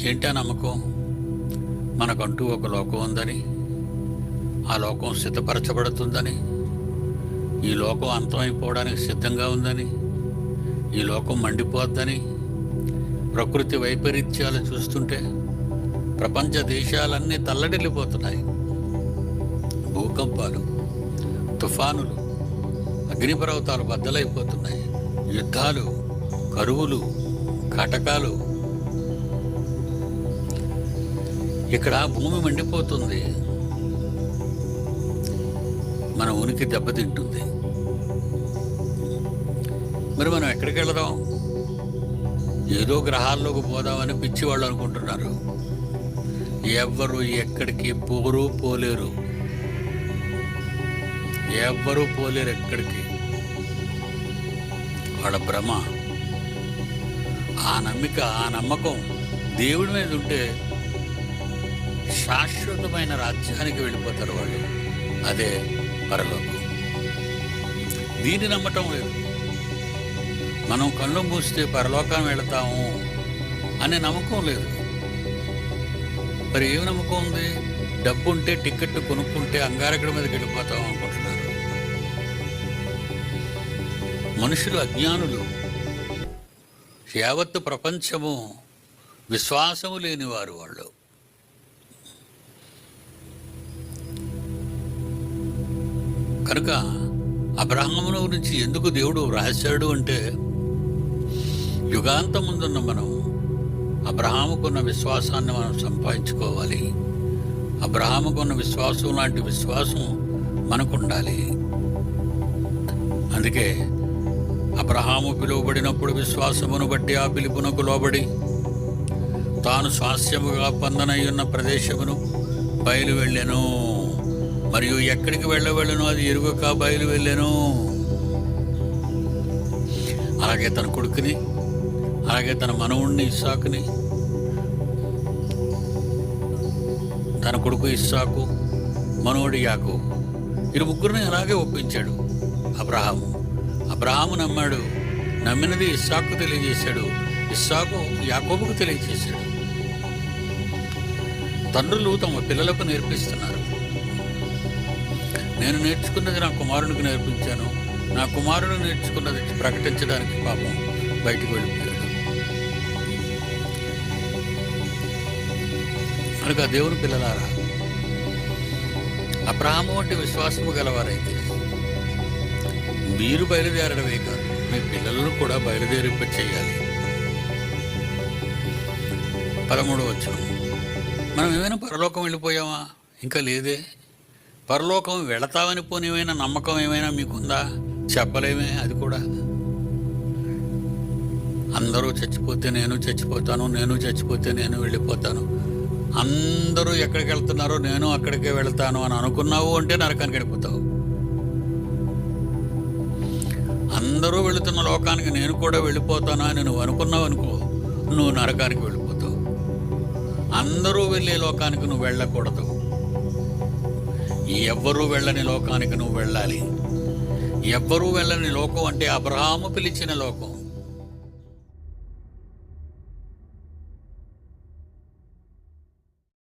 ఏంటా నమ్మకం? మనకంటూ ఒక లోకం ఉందని ఆ లోకం సిద్ధపరచబడుతుందని ఈ లోకం అంతమైపోవడానికి సిద్ధంగా ఉందని ఈ లోకం మండిపోద్దని ప్రకృతి వైపరీత్యాలు చూస్తుంటే ప్రపంచ దేశాలన్నీ తల్లడిల్లిపోతున్నాయి. భూకంపాలు తుఫానులు అగ్నిపర్వతాలు బద్దలైపోతున్నాయి. యుద్ధాలు కరువులు కటకాలు ఇక్కడ భూమి మండిపోతుంది. మన ఉనికి దెబ్బతింటుంది. మరి మనం ఎక్కడికి వెళదాం? ఏదో గ్రహాల్లోకి పోదామని పిచ్చి వాళ్ళు అనుకుంటున్నారు. ఎవ్వరు ఎక్కడికి పోరు పోలేరు. ఎవ్వరూ పోలేరు ఎక్కడికి. వాళ్ళ భ్రమ. ఆ నమ్మిక ఆ నమ్మకం దేవుడి మీద ఉంటే శాశ్వతమైన రాజ్యానికి వెళ్ళిపోతారు వాళ్ళు. అదే పరలోకం. దీన్ని నమ్మటం లేదు. మనం కళ్ళు మూస్తే పరలోకం వెళతాము అనే నమ్మకం లేదు. మరి ఏమి నమ్మకం ఉంది? డబ్బు ఉంటే టికెట్ కొనుక్కుంటే అంగారకుడి మీదకి వెళ్ళిపోతాం అనుకుంటున్నారు. మనుషులు అజ్ఞానులు. యావత్తు ప్రపంచము విశ్వాసము లేనివారు వాళ్ళు. కనుక అబ్రహమును గురించి ఎందుకు దేవుడు రాశాడు అంటే యుగాంతం ముందున్న మనం అబ్రహాముకున్న విశ్వాసాన్ని మనం సంపాదించుకోవాలి. అబ్రహాముకున్న విశ్వాసం లాంటి విశ్వాసం మనకు ఉండాలి అందుకే అబ్రహాము పిలువబడినప్పుడు విశ్వాసమును బట్టి ఆ పిలుపునకు లోబడి తాను స్వాస్యముగా పొందనయ్యున్న ప్రదేశమును బయలు వెళ్ళెను మరియు ఎక్కడికి వెళ్ళవెళ్ళను అది ఎరుగక బయలు వెళ్ళాను. అలాగే తన కొడుకుని అలాగే తన మనవుణ్ణి ఇస్సాకుని తన కొడుకు ఇస్సాకు మనవుడు యాకు ఇరు ముగ్గురిని అలాగే ఒప్పించాడు అబ్రహాము. అబ్రహాము నమ్మాడు నమ్మినది ఇస్సాకు తెలియజేశాడు ఇస్సాకు యాకోబుకు తెలియజేశాడు. తండ్రులు తమ పిల్లలకు నేర్పిస్తున్నారు. నేను నేర్చుకున్నది నా కుమారునికి నేర్పించాను. నా కుమారుడు నేర్చుకున్నది ప్రకటించడానికి పాపం బయటికి వెళ్ళిపోయాడు. కనుక దేవుని పిల్లలారా అబ్రహాము వంటి విశ్వాసము గలవారైతే మీరు బయలుదేరడమే కాదు మీ పిల్లలను కూడా బయలుదేరింప చేయాలి. పదమూడు వచ్చిన మనం ఏమైనా పరలోకం వెళ్ళిపోయామా? ఇంకా లేదే. పరలోకం వెళతామని పోనివైనా నమ్మకం ఏమైనా మీకుందా? చెప్పలేమే అది కూడా. అందరూ చచ్చిపోతే నేను చచ్చిపోతాను నేను చచ్చిపోతే నేను వెళ్ళిపోతాను. అందరూ ఎక్కడికి వెళ్తున్నారో నేను అక్కడికే వెళ్తాను అని అనుకున్నావు అంటే నరకానికి వెళ్ళిపోతావు. అందరూ వెళుతున్న లోకానికి నేను కూడా వెళ్ళిపోతాను అని నువ్వు అనుకున్నావు అనుకో నువ్వు నరకానికి వెళ్ళిపోతావు. అందరూ వెళ్ళే లోకానికి నువ్వు వెళ్ళకూడదు. ఎవ్వరూ వెళ్ళని లోకానికి నువ్వు వెళ్ళాలి. ఎవ్వరూ వెళ్ళని లోకం అంటే అబ్రహాము పిలిచిన లోకం.